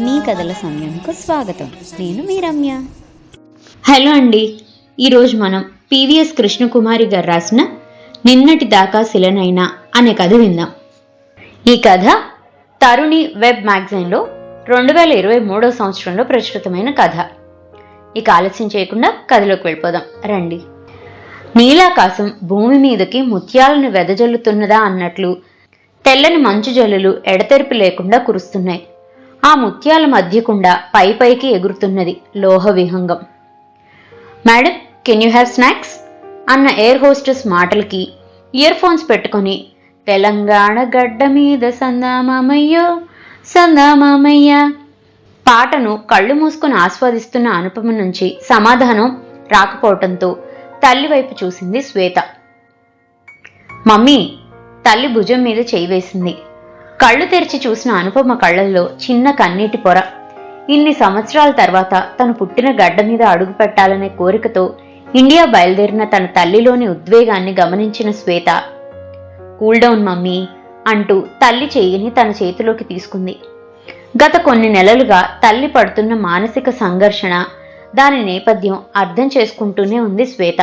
మీ కథల సమయంకు స్వాగతం. నేను మీ రమ్య. హలో అండి. ఈరోజు మనం పివిఎస్ కృష్ణకుమారి గారు రాసిన నిన్నటి దాకా శిలనైనా అనే కథ విందాం. ఈ కథ తరుణి వెబ్ మ్యాగజైన్లో రెండు వేల ఇరవై మూడో సంవత్సరంలో ప్రచురితమైన కథ. ఇక ఆలస్యం చేయకుండా కథలోకి వెళ్ళిపోదాం. రండి. నీలాకాశం భూమి మీదకి ముత్యాలను వెదజల్లుతున్నదా అన్నట్లు తెల్లని మంచు జల్లులు ఎడతెరిపి లేకుండా కురుస్తున్నాయి. ఆ ముత్యాల మధ్యకుండా పై పైకి ఎగురుతున్నది లోహ విహంగం. Madam can you have snacks? అన్న ఎయిర్ హోస్టెస్ మాటలకి ఇయర్ ఫోన్స్ పెట్టుకొని తెలంగాణ గడ్డ మీద సందామామయ్యో సందామామయ్య పాటను కళ్ళు మూసుకొని ఆస్వాదిస్తున్న అనుపమ నుంచి సమాధానం రాకపోవటంతో తల్లి వైపు చూసింది శ్వేత. మమ్మీ తల్లి భుజం మీద చేయి వేసింది. కళ్ళు తెరిచి చూసిన అనుపమ కళ్ళల్లో చిన్న కన్నీటి పొర. ఇన్ని సంవత్సరాల తర్వాత తను పుట్టిన గడ్డ మీద అడుగు పెట్టాలనే కోరికతో ఇండియా బయలుదేరిన తన తల్లిలోని ఉద్వేగాన్ని గమనించిన శ్వేత కూల్ డౌన్ మమ్మీ అంటూ తల్లి చేయిని తన చేతిలోకి తీసుకుంది. గత కొన్ని నెలలుగా తల్లి పడుతున్న మానసిక సంఘర్షణ దాని నేపథ్యం అర్థం చేసుకుంటూనే ఉంది శ్వేత.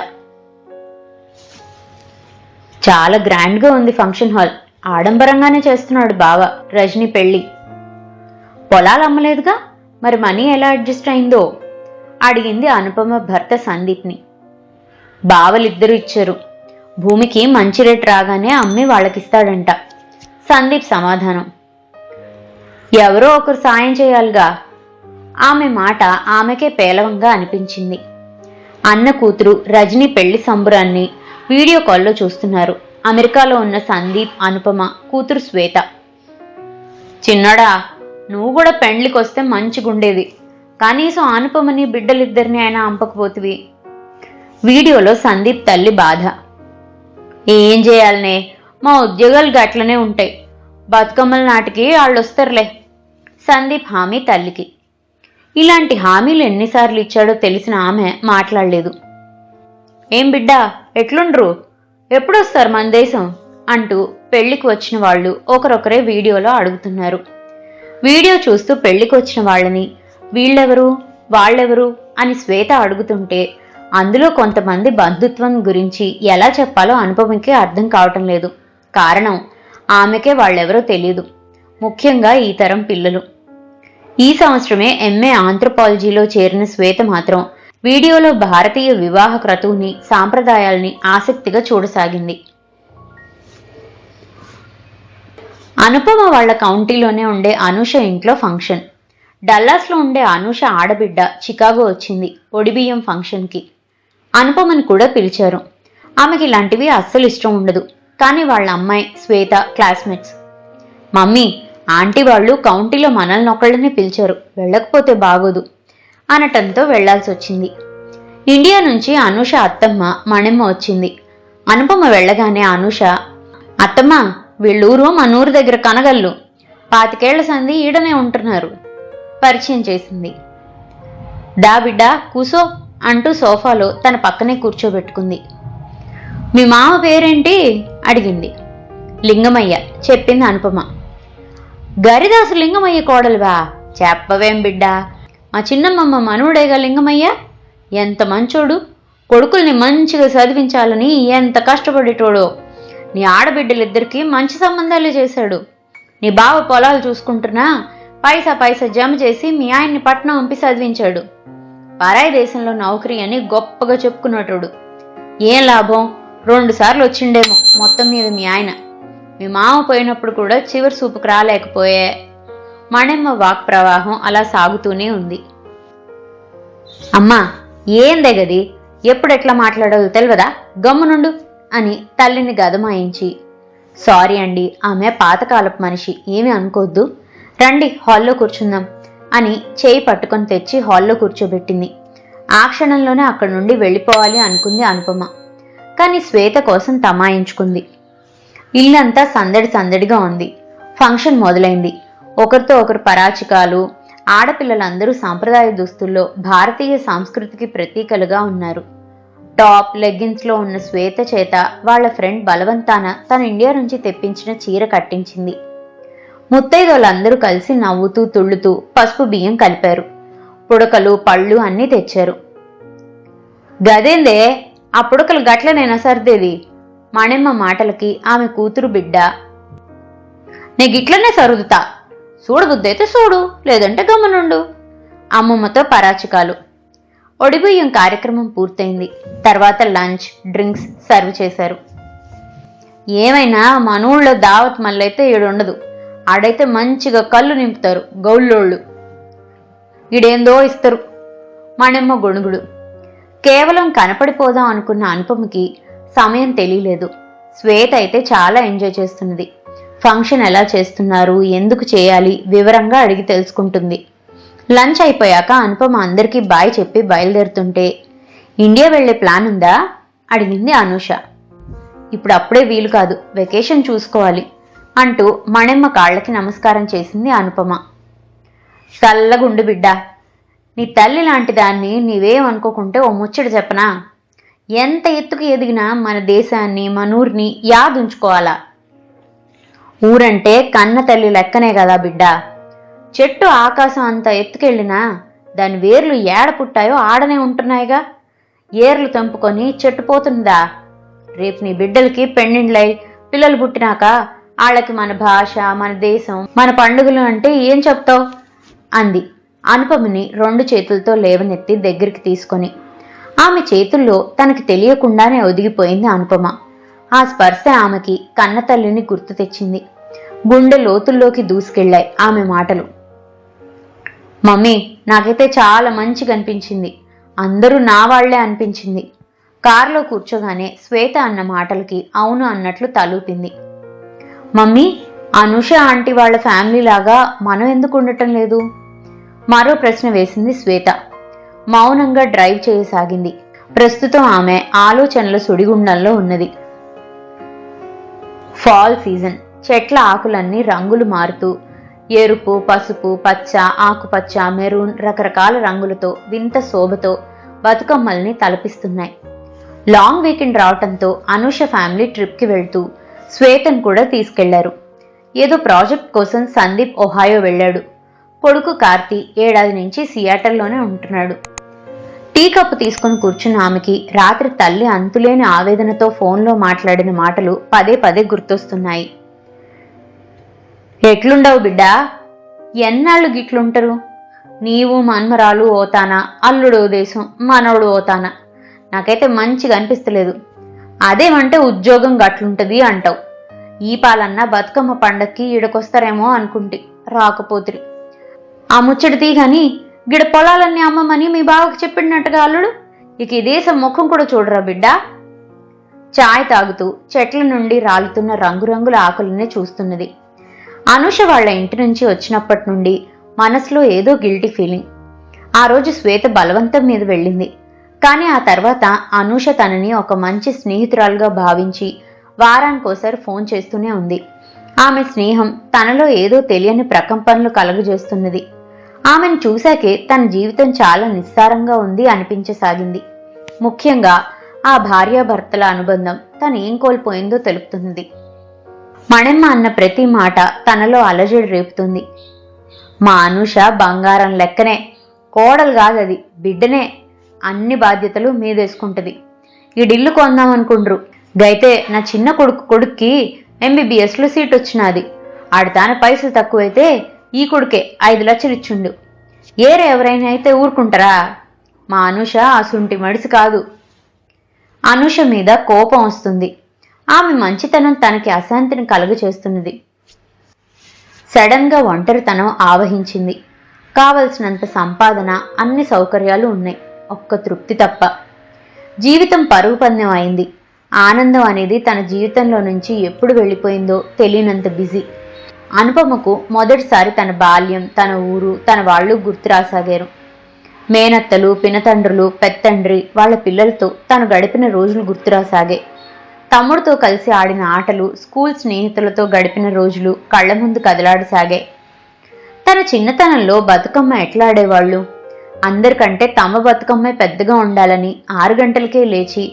చాలా గ్రాండ్గా ఉంది ఫంక్షన్ హాల్. ఆడంబరంగానే చేస్తున్నాడు బావ రజని పెళ్ళి. పొలాలు అమ్మలేదుగా? మరి మనీ ఎలా అడ్జస్ట్ అయిందో? అడిగింది అనుపమ భర్త సందీప్ని. బావలిద్దరూ ఇచ్చారు. భూమికి మంచి రేటు రాగానే అమ్మి వాళ్ళకిస్తాడంట. సందీప్ సమాధానం. ఎవరో ఒకరు సాయం చేయాలిగా? ఆమె మాట ఆమెకే పేలవంగా అనిపించింది. అన్న కూతురు రజనీ పెళ్ళి సంబురాన్ని వీడియో కాల్లో చూస్తున్నారు. అమెరికాలో ఉన్న సందీప్ అనుపమ కూతురు శ్వేత. చిన్నడా నువ్వు కూడా పెండ్లికి వస్తే మంచిగుండేది కనీసం అనుపమని బిడ్డలిద్దరిని అయినా అంపకపోతివి. వీడియోలో సందీప్ తల్లి బాధ. ఏం చేయాలనే? మా ఉద్యోగాలు గట్లనే ఉంటాయి. బతుకమ్మల నాటికి వాళ్ళు వస్తారులే సందీప్ హామీ తల్లికి. ఇలాంటి హామీలు ఎన్నిసార్లు ఇచ్చాడో తెలిసిన ఆమె మాట్లాడలేదు. ఏం బిడ్డా ఎట్లుండ్రు? ఎప్పుడొస్తారు మన దేశం? అంటూ పెళ్ళికి వచ్చిన వాళ్ళు ఒకరొకరే వీడియోలో అడుగుతున్నారు. వీడియో చూస్తూ పెళ్ళికి వచ్చిన వాళ్ళని వీళ్ళెవరు? వాళ్ళెవరు? అని శ్వేత అడుగుతుంటే అందులో కొంతమంది బంధుత్వం గురించి ఎలా చెప్పాలో అనుపమకి అర్థం కావటం లేదు. కారణం ఆమెకే వాళ్ళెవరో తెలియదు ముఖ్యంగా ఈ తరం పిల్లలు. ఈ సంవత్సరమే ఎంఏ ఆంథ్రోపాలజీలో చేరిన శ్వేత మాత్రం వీడియోలో భారతీయ వివాహ క్రతువుని సాంప్రదాయాల్ని ఆసక్తిగా చూడసాగింది. అనుపమ వాళ్ళ కౌంటీలోనే ఉండే అనూష ఇంట్లో ఫంక్షన్. డల్లాస్లో ఉండే అనూష ఆడబిడ్డ చికాగో వచ్చింది ఒడిబియ్యం ఫంక్షన్కి. అనుపమని కూడా పిలిచారు. ఆమెకి ఇలాంటివి అస్సలు ఇష్టం ఉండదు. కానీ వాళ్ళ అమ్మాయి శ్వేత క్లాస్మేట్స్. మమ్మీ ఆంటీ వాళ్ళు కౌంటీలో మనల్ని ఒకళ్ళని పిలిచారు. వెళ్ళకపోతే బాగోదు. అనటంతో వెళ్ళాల్సి వచ్చింది ఇండియా నుంచి అనుష అత్తమ్మ మణిమ్మ వచ్చింది. అనుపమ వెళ్ళగానే అనుష అత్తమ్మ వీళ్ళూరు మనూరు దగ్గర కనగల్లు. పాతికేళ్ళ సంధి ఈడనే ఉంటున్నారు. పరిచయం చేసింది. దా బిడ్డ కూసో అంటూ సోఫాలో తన పక్కనే కూర్చోబెట్టుకుంది. మీ మామ పేరేంటి? అడిగింది. లింగమయ్య చెప్పింది అనుపమ. గరిదాసు లింగమయ్య కోడలువా? చెప్పవేం బిడ్డా మా చిన్నమ్మమ్మ మనవుడేగా లింగమయ్య? ఎంత మంచోడు. కొడుకుల్ని మంచిగా చదివించాలని ఎంత కష్టపడేటోడో. నీ ఆడబిడ్డలిద్దరికీ మంచి సంబంధాలు చేశాడు. నీ బావ పొలాలు చూసుకుంటున్నా పైసా పైసా జమ చేసి మీ ఆయన్ని పట్నం పంపి చదివించాడు. పరాయి దేశంలో నౌకరీ అని గొప్పగా చెప్పుకున్నటోడు. ఏం లాభం? రెండు సార్లు వచ్చిండేమో మొత్తం మీద మీ ఆయన. మీ మామ పోయినప్పుడు కూడా చివరి సూపుకు రాలేకపోయే. మణెమ్మ వాక్ ప్రవాహం అలా సాగుతూనే ఉంది. అమ్మా ఏం గది ఎప్పుడెట్లా మాట్లాడాలో తెలియదా గమ్మునుండు అని తల్లిని గదమాయించి సారీ అండి ఆమె పాతకాలపు మనిషి ఏమీ అనుకోవద్దు రండి హాల్లో కూర్చుందాం అని చేయి పట్టుకొని తెచ్చి హాల్లో కూర్చోబెట్టింది. ఆ క్షణంలోనే అక్కడి నుండి వెళ్ళిపోవాలి అనుకుంది అనుపమ. కానీ శ్వేత కోసం తమాయించుకుంది. ఇల్లంతా సందడి సందడిగా ఉంది. ఫంక్షన్ మొదలైంది. ఒకరితో ఒకరు పరాచికాలు ఆడపిల్లలందరూ సాంప్రదాయ దుస్తుల్లో భారతీయ సంస్కృతికి ప్రతీకలుగా ఉన్నారు. టాప్ లెగ్గిన్స్లో ఉన్న శ్వేత చేత వాళ్ళ ఫ్రెండ్ బలవంతాన తన ఇండియా నుంచి తెప్పించిన చీర కట్టించింది. ముత్తైదోళ్ళందరూ కలిసి నవ్వుతూ తుళ్ళుతూ పసుపు బియ్యం కలిపారు. పుడకలు పళ్ళు అన్నీ తెచ్చారు. గదేందే ఆ పుడకలు గట్లనైనా సర్దేది మణెమ్మ మాటలకి ఆమె కూతురు బిడ్డ. నే గిట్లనే సరుదుతా. చూడు అయితే చూడు లేదంటే గమనుండు. అమ్మమ్మతో పరాచికాలు. ఒడిబియ్యం కార్యక్రమం పూర్తయింది. తర్వాత లంచ్ డ్రింక్స్ సర్వ్ చేశారు. ఏమైనా మన ఊళ్ళో దావత్ మళ్ళైతే ఈడుండదు. ఆడైతే మంచిగా కళ్ళు నింపుతారు గౌళ్ళోళ్ళు. ఈడేందో ఇస్తారు. మణెమ్మ గొణుగుడు. కేవలం కనపడిపోదాం అనుకున్న అనుపమకి సమయం తెలియలేదు. శ్వేత అయితే చాలా ఎంజాయ్ చేస్తున్నది. ఫంక్షన్ ఎలా చేస్తున్నారు ఎందుకు చేయాలి వివరంగా అడిగి తెలుసుకుంటుంది. లంచ్ అయిపోయాక అనుపమ అందరికీ బాయ్ చెప్పి బయలుదేరుతుంటే ఇండియా వెళ్ళే ప్లాన్ ఉందా? అడిగింది అనూష. ఇప్పుడు అప్పుడే వీలు కాదు వెకేషన్ చూసుకోవాలి అంటూ మణెమ్మ కాళ్ళకి నమస్కారం చేసింది అనుపమ. చల్లగుండు బిడ్డ నీ తల్లి లాంటి దాన్ని నీవేమనుకోకుంటే ఓ ముచ్చట చెప్పనా? ఎంత ఎత్తుకు ఎదిగినా మన దేశాన్ని మన ఊరిని యాదుంచుకోవాలా? ఊరంటే కన్న తల్లి లెక్కనే కదా బిడ్డ. చెట్టు ఆకాశం అంత ఎత్తుకెళ్ళినా దాని వేర్లు ఏడ పుట్టాయో ఆడనే ఉంటున్నాయిగా. ఏర్లు తెంపుకొని చెట్టు పోతుందా? రేపు నీ బిడ్డలకి పెండిండ్లై పిల్లలు పుట్టినాక వాళ్ళకి మన భాష మన దేశం మన పండుగలు అంటే ఏం చెప్తావు? అంది అనుపమని రెండు చేతులతో లేవనెత్తి దగ్గరికి తీసుకొని. ఆమె చేతుల్లో తనకి తెలియకుండానే ఒదిగిపోయింది అనుపమ. ఆ స్పర్శ ఆమెకి కన్న తల్లిని గుర్తు తెచ్చింది. గుండె లోతుల్లోకి దూసుకెళ్ళాయి ఆమె మాటలు. మమ్మీ నాకైతే చాలా మంచిగా అనిపించింది. అందరూ నా వాళ్ళే అనిపించింది. కారులో కూర్చోగానే శ్వేత అన్న మాటలకి అవును అన్నట్లు తలూపింది. మమ్మీ అనుష ఆంటీ వాళ్ళ ఫ్యామిలీ లాగా మనం ఎందుకు ఉండటం లేదు? మరో ప్రశ్న వేసింది శ్వేత. మౌనంగా డ్రైవ్ చేయసాగింది. ప్రస్తుతం ఆమె ఆలోచనల సుడిగుండంలో ఉన్నది. Fall season. చెట్ల ఆకులన్నీ రంగులు మారుతూ ఎరుపు పసుపు పచ్చ ఆకుపచ్చ మెరూన్ రకరకాల రంగులతో వింత శోభతో బతుకమ్మల్ని తలపిస్తున్నాయి. లాంగ్ వీకెండ్ రావటంతో అనుష ఫ్యామిలీ ట్రిప్కి వెళ్తూ శ్వేతను కూడా తీసుకెళ్ళారు. ఏదో ప్రాజెక్ట్ కోసం సందీప్ ఒహాయో వెళ్ళాడు. కొడుకు కార్తీ ఏడాది నుంచి సియాటర్లోనే ఉంటున్నాడు. టీ కప్పు తీసుకుని కూర్చున్న ఆమెకి రాత్రి తల్లి అంతులేని ఆవేదనతో ఫోన్లో మాట్లాడిన మాటలు పదే పదే గుర్తొస్తున్నాయి. ఎట్లుండవు బిడ్డా? ఎన్నాళ్ళు గిట్లుంటరు? నీవు మన్మరాలు ఓతానా అల్లుడు దేశం మనవడు ఓతానా? నాకైతే మంచిగా అనిపిస్తలేదు. అదేమంటే ఉద్యోగం గట్లుంటది అంటావు. ఈ పాలన్న బతుకమ్మ పండక్కి ఈడకొస్తారేమో అనుకుంటి రాకపోతిరి. ఆ ముచ్చటిది కానీ గిడ పొలాలన్నీ అమ్మమని మీ బావకు చెప్పినట్టుగా అల్లుడు? ఇక ఈ దేశం ముఖం కూడా చూడరా బిడ్డ? చాయ్ తాగుతూ చెట్ల నుండి రాలుతున్న రంగురంగుల ఆకులనే చూస్తున్నది. అనుష వాళ్ళ ఇంటి నుంచి వచ్చినప్పటి నుండి మనసులో ఏదో గిల్టీ ఫీలింగ్. ఆ రోజు శ్వేత బలవంతం మీద వెళ్ళింది. కానీ ఆ తర్వాత అనూష తనని ఒక మంచి స్నేహితురాలుగా భావించి వారానికోసారి ఫోన్ చేస్తూనే ఉంది. ఆమె స్నేహం తనలో ఏదో తెలియని ప్రకంపనలు కలుగజేస్తున్నది. ఆమెను చూశాకే తన జీవితం చాలా నిస్సారంగా ఉంది అనిపించసాగింది. ముఖ్యంగా ఆ భార్యాభర్తల అనుబంధం తను ఏం కోల్పోయిందో తెలుపుతున్నది. మణెమ్మ అన్న ప్రతి మాట తనలో అలజడి రేపుతుంది. మా అనుష బంగారం లెక్కనే కోడలు కాదది బిడ్డనే అన్ని బాధ్యతలు మీదేసుకుంటది. ఈ డిల్లు కొందాం అనుకుండ్రు గైతే నా చిన్న కొడుకు కొడుక్కి ఎంబీబీఎస్లో సీట్ వచ్చినది. ఆడితాన పైసలు తక్కువైతే ఈ కొడుకే ఐదు లక్షలు ఇచ్చుండు. ఏరే ఎవరైనా అయితే ఊరుకుంటారా? మా అనుష అసుంటి మడిసి కాదు. అనుష మీద కోపం వస్తుంది. ఆమె మంచితనం తనకి అశాంతిని కలుగచేస్తున్నది. సడన్గా ఒంటరితనం ఆవహించింది. కావలసినంత సంపాదన అన్ని సౌకర్యాలు ఉన్నాయి. ఒక్క తృప్తి తప్ప. జీవితం పరుగు పందెం అయింది. ఆనందం అనేది తన జీవితంలో నుంచి ఎప్పుడు వెళ్ళిపోయిందో తెలియనంత బిజీ. అనుపమకు మొదటిసారి తన బాల్యం తన ఊరు తన వాళ్ళు గుర్తు రాసాగారు మేనత్తలు పినతండ్రులు పెత్తండ్రి వాళ్ళ పిల్లలతో తను గడిపిన రోజులు గుర్తురాసాగే. తమ్ముడితో కలిసి ఆడిన ఆటలు స్కూల్ స్నేహితులతో గడిపిన రోజులు కళ్ళ ముందు కదలాడసాగాయి. తన చిన్నతనంలో బతుకమ్మ ఎట్లా ఆడేవాళ్ళు? అందరికంటే తమ బతుకమ్మే పెద్దగా ఉండాలని ఆరు గంటలకే లేచి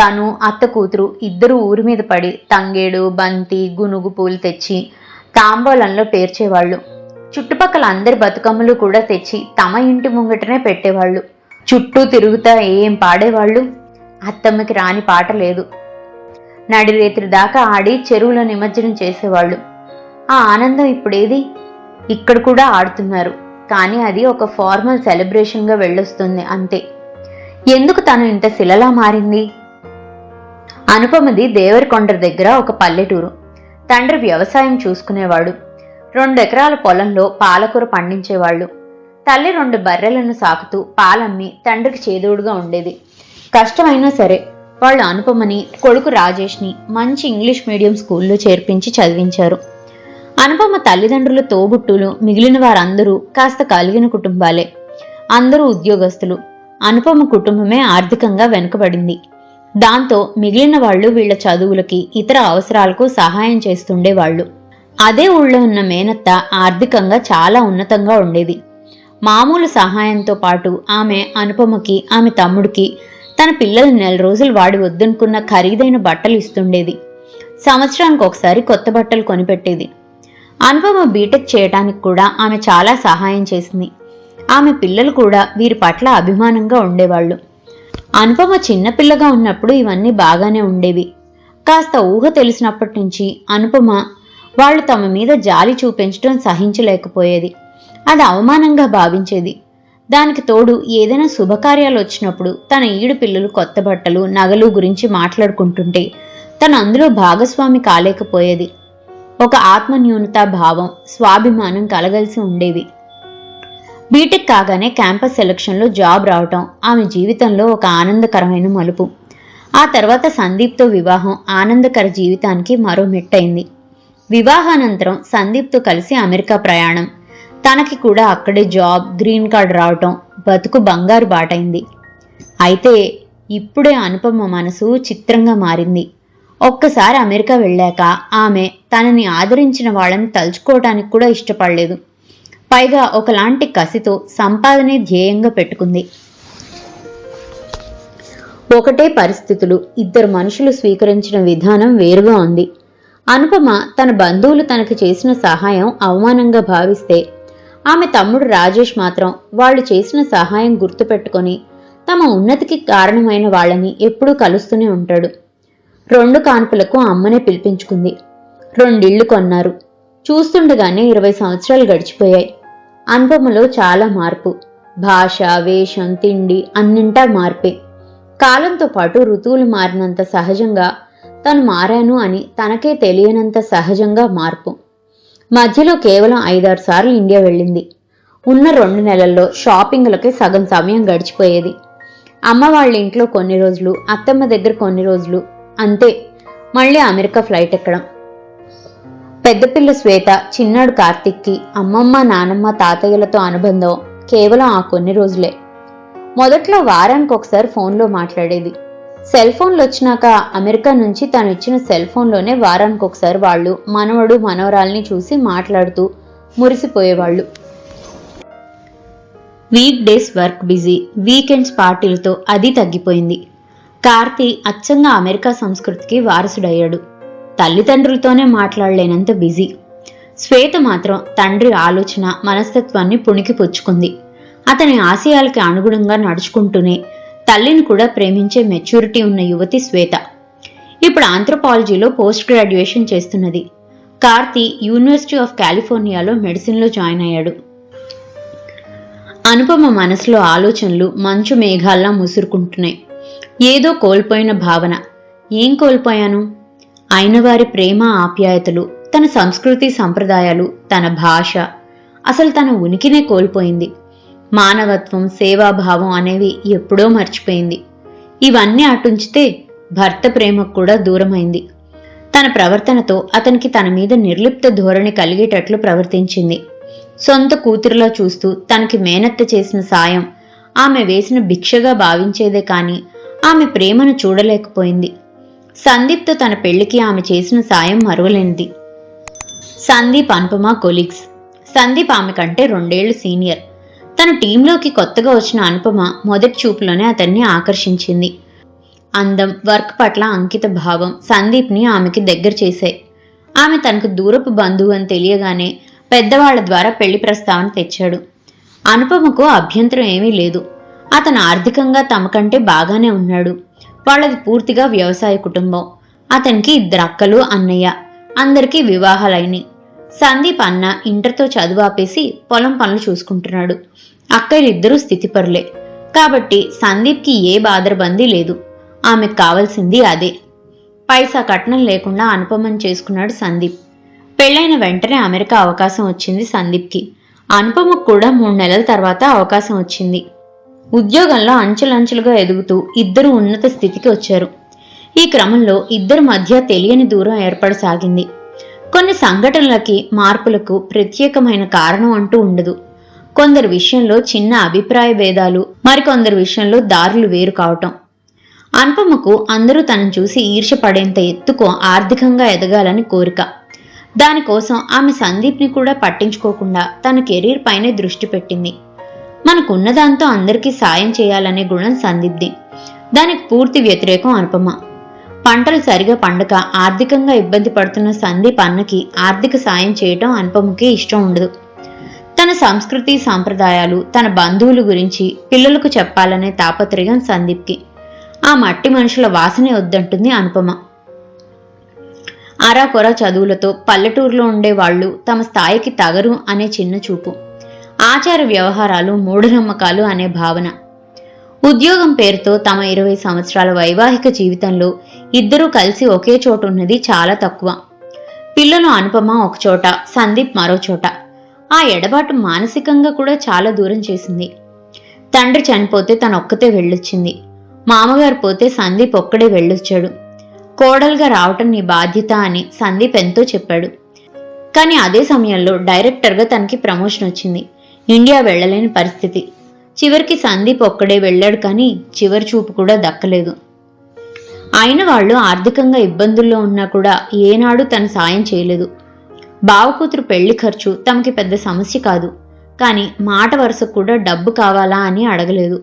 తను అత్త కూతురు ఇద్దరు ఊరి మీద పడి తంగేడు బంతి గునుగు పూలు తెచ్చి తాంబూలంలో పేర్చేవాళ్ళు. చుట్టుపక్కల అందరి బతుకమ్మలు కూడా తెచ్చి తమ ఇంటి ముంగటనే పెట్టేవాళ్ళు. చుట్టూ తిరుగుతా ఏం పాడేవాళ్ళు? అత్తమ్మకి రాని పాట లేదు. నడిరేత్రి దాకా ఆడి చెరువులో నిమజ్జనం చేసేవాళ్ళు. ఆ ఆనందం ఇప్పుడేది? ఇక్కడ కూడా ఆడుతున్నారు. కానీ అది ఒక ఫార్మల్ సెలబ్రేషన్గా వెళ్ళొస్తుంది అంతే. ఎందుకు తను ఇంత శిలలా మారింది? అనుపమది దేవరకొండ దగ్గర ఒక పల్లెటూరు. తండ్రి వ్యవసాయం చూసుకునేవాడు. రెండు ఎకరాల పొలంలో పాలకూర పండించేవాళ్ళు. తల్లి రెండు బర్రెలను సాకుతూ పాలమ్మి తండ్రికి చేదోడుగా ఉండేది. కష్టమైనా సరే వాళ్ళు అనుపమని కొడుకు రాజేష్ని మంచి ఇంగ్లీష్ మీడియం స్కూల్లో చేర్పించి చదివించారు. అనుపమ తల్లిదండ్రులు తోబుట్టులు మిగిలిన వారందరూ కాస్త కలిగిన కుటుంబాలే. అందరూ ఉద్యోగస్తులు. అనుపమ కుటుంబమే ఆర్థికంగా వెనుకబడింది. దాంతో మిగిలిన వాళ్ళు వీళ్ళ చదువులకి ఇతర అవసరాలకు సహాయం చేస్తుండేవాళ్ళు అదే ఊళ్ళో ఉన్న మేనత్త ఆర్థికంగా చాలా ఉన్నతంగా ఉండేది. మామూలు సహాయంతో పాటు ఆమె అనుపమకి ఆమె తమ్ముడికి తన పిల్లలు నెల రోజులు వాడి వద్దనుకున్న ఖరీదైన బట్టలు ఇస్తుండేది. సంవత్సరానికి ఒకసారి కొత్త బట్టలు కొనిపెట్టేది. అనుపమ బీటెక్ చేయడానికి కూడా ఆమె చాలా సహాయం చేసింది. ఆమె పిల్లలు కూడా వీరి పట్ల అభిమానంగా ఉండేవాళ్ళు. అనుపమ చిన్నపిల్లగా ఉన్నప్పుడు ఇవన్నీ బాగానే ఉండేవి. కాస్త ఊహ తెలిసినప్పటి నుంచి అనుపమ వాళ్ళు తమ మీద జాలి చూపించడం సహించలేకపోయేది. అది అవమానంగా భావించేది. దానికి తోడు ఏదైనా శుభకార్యాలు వచ్చినప్పుడు తన ఈడు పిల్లలు కొత్త బట్టలు నగలు గురించి మాట్లాడుకుంటుంటే తను అందులో భాగస్వామి కాలేకపోయేది. ఒక ఆత్మన్యూనతా భావం స్వాభిమానం కలగలిసి ఉండేవి బీటెక్ కాగానే క్యాంపస్ సెలక్షన్లో జాబ్ రావటం ఆమె జీవితంలో ఒక ఆనందకరమైన మలుపు. ఆ తర్వాత సందీప్తో వివాహం ఆనందకర జీవితానికి మరో మెట్టయింది. వివాహానంతరం సందీప్తో కలిసి అమెరికా ప్రయాణం. తనకి కూడా అక్కడే జాబ్ గ్రీన్ కార్డ్ రావటం బతుకు బంగారు బాటైంది. అయితే ఇప్పుడే అనుపమ మనసు చిత్రంగా మారింది. ఒక్కసారి అమెరికా వెళ్ళాక ఆమె తనని ఆదరించిన వాళ్ళని తలుచుకోవటానికి కూడా ఇష్టపడలేదు. పైగా ఒకలాంటి కసితో సంపాదనే ధ్యేయంగా పెట్టుకుంది. ఒకటే పరిస్థితులు ఇద్దరు మనుషులు స్వీకరించిన విధానం వేరుగా ఉంది. అనుపమ తన బంధువులు తనకు చేసిన సహాయం అవమానంగా భావిస్తే ఆమె తమ్ముడు రాజేష్ మాత్రం వాళ్ళు చేసిన సహాయం గుర్తుపెట్టుకొని తమ ఉన్నతికి కారణమైన వాళ్ళని ఎప్పుడూ కలుస్తూనే ఉంటాడు. రెండు కాన్పులకు అమ్మనే పిలిపించుకుంది. రెండిళ్ళు కొన్నారు. చూస్తుండగానే ఇరవై సంవత్సరాలు గడిచిపోయాయి. అనుపమలో చాలా మార్పు. భాష వేషం తిండి అన్నింటా మార్పే. కాలంతో పాటు ఋతువులు మారినంత సహజంగా తను మారాను అని తనకే తెలియనంత సహజంగా మార్పు. మధ్యలో కేవలం ఐదారు సార్లు ఇండియా వెళ్ళింది. ఉన్న రెండు నెలల్లో షాపింగ్లకే సగం సమయం గడిచిపోయేది. అమ్మ వాళ్ళ ఇంట్లో కొన్ని రోజులు అత్తమ్మ దగ్గర కొన్ని రోజులు అంతే. మళ్ళీ అమెరికా ఫ్లైట్ ఎక్కడం. పెద్దపిల్ల శ్వేత చిన్నాడు కార్తిక్కి అమ్మమ్మ నానమ్మ తాతయ్యలతో అనుబంధం కేవలం ఆ కొన్ని రోజులే. మొదట్లో వారానికి ఒకసారి ఫోన్లో మాట్లాడేది. సెల్ ఫోన్లు వచ్చినాక అమెరికా నుంచి తను ఇచ్చిన సెల్ ఫోన్లోనే వారానికి ఒకసారి వాళ్ళు మనవడు మనవరాల్ని చూసి మాట్లాడుతూ మురిసిపోయేవాళ్ళు. Week days work busy weekends పార్టీలతో అది తగ్గిపోయింది. కార్తీ అచ్చంగా అమెరికా సంస్కృతికి వారసుడయ్యాడు. తల్లిదండ్రులతోనే మాట్లాడలేనంత బిజీ శ్వేత మాత్రం తండ్రి ఆలోచన మనస్తత్వాన్ని పుణికి పుచ్చుకుంది. అతని ఆశయాలకి అనుగుణంగా నడుచుకుంటూనే తల్లిని కూడా ప్రేమించే మెచ్యూరిటీ ఉన్న యువతి శ్వేత. ఇప్పుడు ఆంథ్రోపాలజీలో పోస్ట్ గ్రాడ్యుయేషన్ చేస్తున్నది. కార్తీ యూనివర్సిటీ ఆఫ్ కాలిఫోర్నియాలో మెడిసిన్లో జాయిన్ అయ్యాడు. అనుపమ మనసులో ఆలోచనలు మంచు మేఘాల్లా ముసురుకుంటున్నాయి. ఏదో కోల్పోయిన భావన. ఏం కోల్పోయాను? అయిన వారి ప్రేమ ఆప్యాయతలు తన సంస్కృతి సంప్రదాయాలు తన భాష. అసలు తన ఉనికినే కోల్పోయింది. మానవత్వం సేవాభావం అనేవి ఎప్పుడో మర్చిపోయింది. ఇవన్నీ అటుంచితే భర్త ప్రేమకు కూడా దూరమైంది. తన ప్రవర్తనతో అతనికి తన మీద నిర్లిప్త ధోరణి కలిగేటట్లు ప్రవర్తించింది. సొంత కూతురులో చూస్తూ తనకి మేనత్త చేసిన సాయం ఆమె వేసిన భిక్షగా భావించేదే కాని ఆమె ప్రేమను చూడలేకపోయింది. సందీప్తో తన పెళ్ళికి ఆమె చేసిన సాయం మరువలేనిది. సందీప్ అనుపమ కొలీగ్స్. సందీప్ ఆమె కంటే రెండేళ్ళు సీనియర్. తన టీంలోకి కొత్తగా వచ్చిన అనుపమ మొదటి చూపులోనే అతన్ని ఆకర్షించింది. అందం వర్క్ పట్ల అంకిత భావం సందీప్ని ఆమెకి దగ్గర చేశాయి. ఆమె తనకు దూరపు బంధువు అని తెలియగానే పెద్దవాళ్ళ ద్వారా పెళ్ళి ప్రస్తావన తెచ్చాడు. అనుపమకు అభ్యంతరం ఏమీ లేదు. అతను ఆర్థికంగా తమకంటే బాగానే ఉన్నాడు. వాళ్ళది పూర్తిగా వ్యవసాయ కుటుంబం. అతనికి ఇద్దరు అక్కలు అన్నయ్య. అందరికీ వివాహాలైనవి సందీప్ అన్న ఇంటర్తో చదువు ఆపేసి పొలం పనులు చూసుకుంటున్నాడు. అక్కలిద్దరూ స్థితిపరులే కాబట్టి సందీప్కి ఏ బాధరబందీ లేదు. ఆమెకు కావాల్సింది అదే. పైసా కట్నం లేకుండా అనుపమని చేసుకున్నాడు సందీప్. పెళ్ళైన వెంటనే అమెరికా అవకాశం వచ్చింది సందీప్కి. అనుపమకు కూడా మూడు నెలల తర్వాత అవకాశం వచ్చింది. ఉద్యోగంలో అంచెలంచెలుగా ఎదుగుతూ ఇద్దరు ఉన్నత స్థితికి వచ్చారు. ఈ క్రమంలో ఇద్దరి మధ్య తెలియని దూరం ఏర్పడసాగింది. కొన్ని సంఘటనలకి మార్పులకు ప్రత్యేకమైన కారణం అంటూ ఉండదు. కొందరి విషయంలో చిన్న అభిప్రాయ భేదాలు మరికొందరి విషయంలో దారులు వేరు కావటం. అనుపమకు అందరూ తనను చూసి ఈర్షపడేంత ఎత్తుకు ఆర్థికంగా ఎదగాలని కోరిక. దానికోసం ఆమె సందీప్ని కూడా పట్టించుకోకుండా తన కెరీర్ పైనే దృష్టి పెట్టింది. మనకున్న దాంతో అందరికీ సాయం చేయాలనే గుణం సందీప్ది. దానికి పూర్తి వ్యతిరేకం అనుపమ. పంటలు సరిగా పండక ఆర్థికంగా ఇబ్బంది పడుతున్న సందీప్ అన్నకి ఆర్థిక సాయం చేయటం అనుపముకి ఇష్టం ఉండదు. తన సంస్కృతి సాంప్రదాయాలు తన బంధువుల గురించి పిల్లలకు చెప్పాలనే తాపత్రయం సందీప్కి. ఆ మట్టి మనుషుల వాసనే వద్దంటుంది అనుపమ. అరాకొర చదువులతో పల్లెటూరులో ఉండే వాళ్ళు తమ స్థాయికి తగరు అనే చిన్న చూపు. ఆచార వ్యవహారాలు మూఢనమ్మకాలు అనే భావన. ఉద్యోగం పేరుతో తమ ఇరవై సంవత్సరాల వైవాహిక జీవితంలో ఇద్దరూ కలిసి ఒకే చోట ఉన్నది చాలా తక్కువ. పిల్లలు అనుపమ ఒక చోట సందీప్ మరో చోట. ఆ ఎడబాటు మానసికంగా కూడా చాలా దూరం చేసింది. తండ్రి చనిపోతే తనొక్కతే వెళ్ళొచ్చింది. మామగారు పోతే సందీప్ ఒక్కడే వెళ్ళొచ్చాడు. కోడలుగా రావటం నీ బాధ్యత అని సందీప్ ఎంతో చెప్పాడు. కానీ అదే సమయంలో డైరెక్టర్గా తనకి ప్రమోషన్ వచ్చింది. ఇండియా వెళ్ళలేని పరిస్థితి. చివరికి సందీప్ ఒక్కడే వెళ్ళాడు కానీ చివరి చూపు కూడా దక్కలేదు. అయిన వాళ్ళు ఆర్థికంగా ఇబ్బందుల్లో ఉన్నా కూడా ఏనాడు తను సాయం చేయలేదు. బావకూతురు పెళ్ళి ఖర్చు తమకి పెద్ద సమస్య కాదు. కానీ మాట వరుసకు కూడా డబ్బు కావాలా అని అడగలేదు.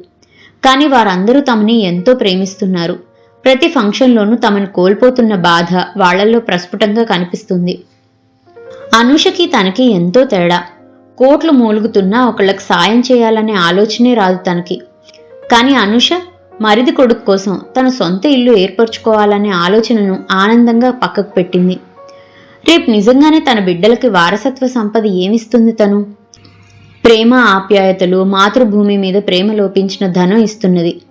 కానీ వారందరూ తమని ఎంతో ప్రేమిస్తున్నారు. ప్రతి ఫంక్షన్లోనూ తమను కోల్పోతున్న బాధ వాళ్ళల్లో ప్రస్ఫుటంగా కనిపిస్తుంది. అనుషకి తనకి ఎంతో తేడా. కోట్లు మూలుగుతున్నా ఒకళ్ళకి సాయం చేయాలనే ఆలోచనే రాదు తనకి. కానీ అనుష మరిది కొడుకు కోసం తన సొంత ఇల్లు ఏర్పరచుకోవాలనే ఆలోచనను ఆనందంగా పక్కకు పెట్టింది. రేపు నిజంగానే తన బిడ్డలకి వారసత్వ సంపద ఏమిస్తుంది తను? ప్రేమ ఆప్యాయతలు మాతృభూమి మీద ప్రేమ లోపించిన ధనం ఇస్తున్నది.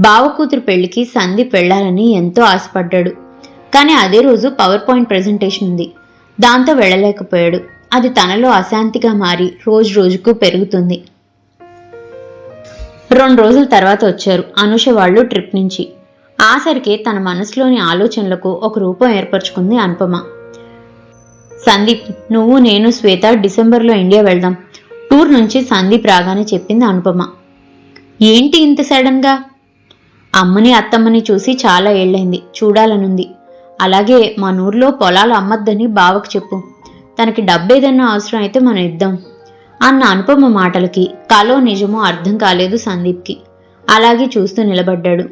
బావకూతురు పెళ్ళికి సందీప్ వెళ్ళాలని ఎంతో ఆశపడ్డాడు. కానీ అదే రోజు పవర్ పాయింట్ ప్రెజెంటేషన్ ఉంది. దాంతో వెళ్ళలేకపోయాడు. అది తనలో అశాంతిగా మారి రోజు రోజుకు పెరుగుతుంది. రెండు రోజుల తర్వాత వచ్చారు అనుష వాళ్ళు ట్రిప్ నుంచి. ఆసరికి తన మనసులోని ఆలోచనలకు ఒక రూపం ఏర్పరచుకుంది అనుపమ. సందీప్ నువ్వు నేను శ్వేత డిసెంబర్లో ఇండియా వెళ్దాం. టూర్ నుంచి సందీప్ రాగానే చెప్పింది అనుపమ. ఏంటి ఇంత సడన్గా అమ్మని అత్తమ్మని చూసి చాలా ఏళ్ళైంది. చూడాలనుంది. అలాగే మా ఊర్లో పొలాలు అమ్మద్దని బావకు చెప్పు. తనకి డబ్బేదన్నా అవసరం అయితే మనం ఇద్దాం అన్న అనుపమ మాటలకి కలో నిజమో అర్థం కాలేదు సందీప్కి. అలాగే చూస్తూ నిలబడ్డాడు.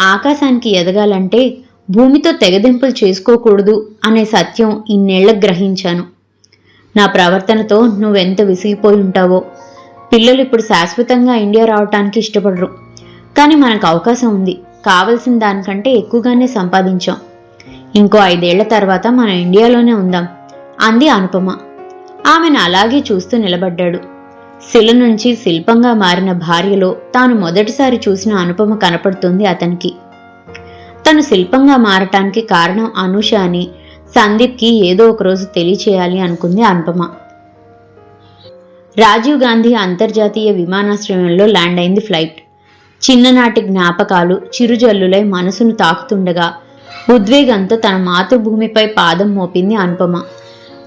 ఆకాశానికి ఎదగాలంటే భూమితో తెగదింపులు చేసుకోకూడదు అనే సత్యం ఇన్నేళ్ళకు గ్రహించాను. నా ప్రవర్తనతో నువ్వెంత విసిగిపోయి ఉంటావో. పిల్లలు ఇప్పుడు శాశ్వతంగా ఇండియా రావటానికి ఇష్టపడరు. కానీ మనకు అవకాశం ఉంది. కావలసిన దానికంటే ఎక్కువగానే సంపాదించాం. ఇంకో ఐదేళ్ళ తర్వాత మనం ఇండియాలోనే ఉందాం. అంది అనుపమ. ఆమెను అలాగే చూస్తూ నిలబడ్డాడు. శిల నుంచి శిల్పంగా మారిన భార్యలో తాను మొదటిసారి చూసిన అనుపమ కనపడుతుంది అతనికి. తను శిల్పంగా మారటానికి కారణం అనూష అని సందీప్కి ఏదో ఒక రోజు తెలియచేయాలి అనుకుంది అనుపమ. రాజీవ్ గాంధీ అంతర్జాతీయ విమానాశ్రయంలో ల్యాండ్ అయింది ఫ్లైట్. చిన్ననాటి జ్ఞాపకాలు చిరుజల్లులై మనసును తాకుతుండగా ఉద్వేగంతో తన మాతృభూమిపై పాదం మోపింది అనుపమ.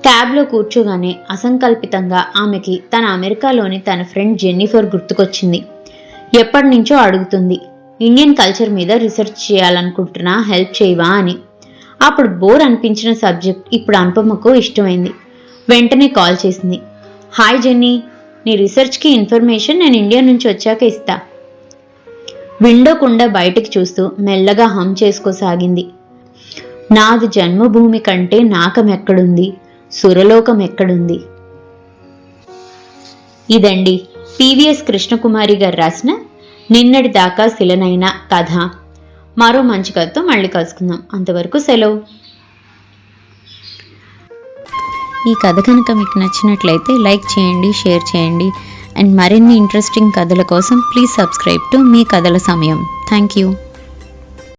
క్యాబ్లో కూర్చోగానే అసంకల్పితంగా ఆమెకి తన అమెరికాలోని తన ఫ్రెండ్ జెన్నిఫర్ గుర్తుకొచ్చింది. ఎప్పటి నుంచో అడుగుతుంది ఇండియన్ కల్చర్ మీద రీసెర్చ్ చేయాలనుకుంటున్నా హెల్ప్ చేయవా? అని. అప్పుడు బోర్ అనిపించిన సబ్జెక్ట్ ఇప్పుడు అనుపమకు ఇష్టమైంది. వెంటనే కాల్ చేసింది హాయ్ జెన్నీ నీ రీసెర్చ్కి ఇన్ఫర్మేషన్ నేను ఇండియా నుంచి వచ్చాక ఇస్తా. విండో కుండా బయటికి చూస్తూ మెల్లగా హమ్ చేసుకోసాగింది. నాది జన్మభూమి కంటే నాకమెక్కడుంది సురలోకం ఎక్కడుంది? ఇదండి పివిఎస్ కృష్ణకుమారి గారు రాసిన నిన్నటి దాకా శిలనైన కథ. మరో మంచి కథతో మళ్ళీ కలుసుకుందాం. అంతవరకు సెలవు. ఈ కథ కనుక మీకు నచ్చినట్లయితే లైక్ చేయండి షేర్ చేయండి. అండ్ మరిన్ని ఇంట్రెస్టింగ్ కథల కోసం ప్లీజ్ సబ్స్క్రైబ్ టు మీ కథల సమయం. Thank you.